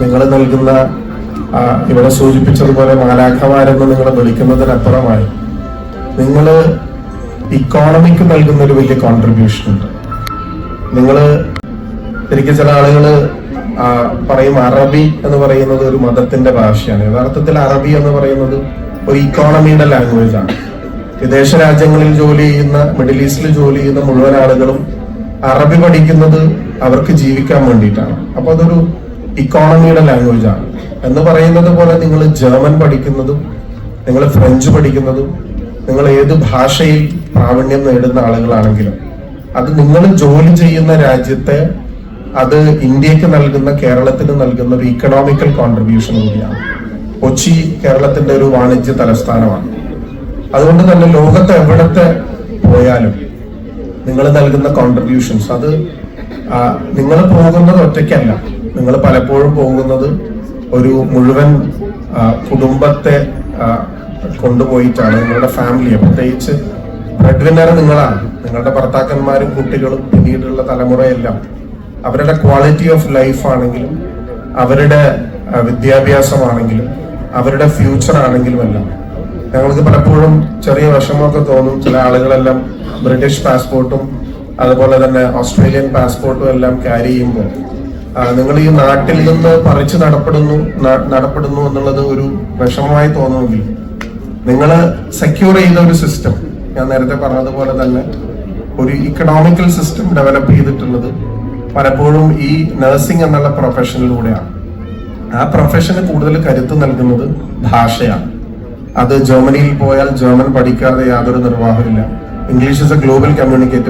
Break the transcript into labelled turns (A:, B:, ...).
A: നിങ്ങൾ നൽകുന്ന ഇവിടെ സൂചിപ്പിച്ചതുപോലെ മാലാഖമാരെന്ന് നിങ്ങൾ വിളിക്കുന്നതിനപ്പുറമായി നിങ്ങൾ ഇക്കോണമിക്ക് നൽകുന്ന ഒരു വലിയ കോൺട്രിബ്യൂഷൻ ഉണ്ട്. നിങ്ങൾ ശരിക്കും ചില ആളുകൾ പറയും അറബി എന്ന് പറയുന്നത് ഒരു മതത്തിന്റെ ഭാഷയാണ്. യഥാർത്ഥത്തിൽ അറബി എന്ന് പറയുന്നത് ഒരു ഇക്കോണമിയുടെ ലാംഗ്വേജ് ആണ്. വിദേശ രാജ്യങ്ങളിൽ ജോലി ചെയ്യുന്ന മിഡിൽ ഈസ്റ്റിൽ ജോലി ചെയ്യുന്ന മുഴുവൻ ആളുകളും അറബി പഠിക്കുന്നത് അവർക്ക് ജീവിക്കാൻ വേണ്ടിയിട്ടാണ്. അപ്പൊ അതൊരു ഇക്കോണമിയുടെ ലാംഗ്വേജ് ആണ്. എന്ന് പറയുന്നത് പോലെ നിങ്ങൾ ജർമ്മൻ പഠിക്കുന്നതും നിങ്ങൾ ഫ്രഞ്ച് പഠിക്കുന്നതും നിങ്ങൾ ഏത് ഭാഷയിൽ പ്രാവീണ്യം നേടുന്ന ആളുകളാണെങ്കിലും അത് നിങ്ങൾ ജോലി ചെയ്യുന്ന രാജ്യത്തെ അത് ഇന്ത്യയ്ക്ക് നൽകുന്ന കേരളത്തിന് നൽകുന്ന ഒരു ഇക്കണോമിക്കൽ കോൺട്രിബ്യൂഷൻ കൂടിയാണ്. കൊച്ചി കേരളത്തിന്റെ ഒരു വാണിജ്യ തലസ്ഥാനമാണ്. അതുകൊണ്ട് തന്നെ ലോകത്ത് എവിടത്തെ പോയാലും നിങ്ങൾ നൽകുന്ന കോൺട്രിബ്യൂഷൻസ് അത് നിങ്ങൾ പോകുന്നത് ഒറ്റയ്ക്കല്ല. നിങ്ങൾ പലപ്പോഴും പോകുന്നത് ഒരു മുഴുവൻ കുടുംബത്തെ കൊണ്ടുപോയിട്ടാണ് നിങ്ങളുടെ ഫാമിലിയെ പ്രത്യേകിച്ച് ബ്രെഡ് വിന്നർ നിങ്ങളാണ്. നിങ്ങളുടെ ഭർത്താക്കന്മാരും കുട്ടികളും പിന്നീടുള്ള തലമുറയെല്ലാം അവരുടെ ക്വാളിറ്റി ഓഫ് ലൈഫ് ആണെങ്കിലും അവരുടെ വിദ്യാഭ്യാസമാണെങ്കിലും അവരുടെ ഫ്യൂച്ചർ ആണെങ്കിലും എല്ലാം. ഞങ്ങൾക്ക് പലപ്പോഴും ചെറിയ വിഷമമൊക്കെ തോന്നും. ചില ആളുകളെല്ലാം ബ്രിട്ടീഷ് പാസ്പോർട്ടും അതുപോലെ തന്നെ ഓസ്ട്രേലിയൻ പാസ്പോർട്ടും എല്ലാം ക്യാരി ചെയ്യുമ്പോൾ. നിങ്ങൾ ഈ നാട്ടിൽ നിന്ന് പറിച്ചു നടപ്പെടുന്നു നടപ്പെടുന്നു എന്നുള്ളത് ഒരു വിഷമമായി തോന്നുമെങ്കിൽ നിങ്ങൾ സെക്യൂർ ചെയ്ത ഒരു സിസ്റ്റം ഞാൻ നേരത്തെ പറഞ്ഞതുപോലെ തന്നെ ഒരു ഇക്കണോമിക്കൽ സിസ്റ്റം ഡെവലപ്പ് ചെയ്തിട്ടുള്ളത് പലപ്പോഴും ഈ നഴ്സിംഗ് എന്നുള്ള പ്രൊഫഷനിലൂടെയാണ് ആ പ്രൊഫഷന് കൂടുതൽ കരുത്ത് നൽകുന്നത് ഭാഷയാണ്. അത് ജർമ്മനിയിൽ പോയാൽ ജർമ്മൻ പഠിക്കാതെ യാതൊരു നിർവാഹമില്ല English is a global communicative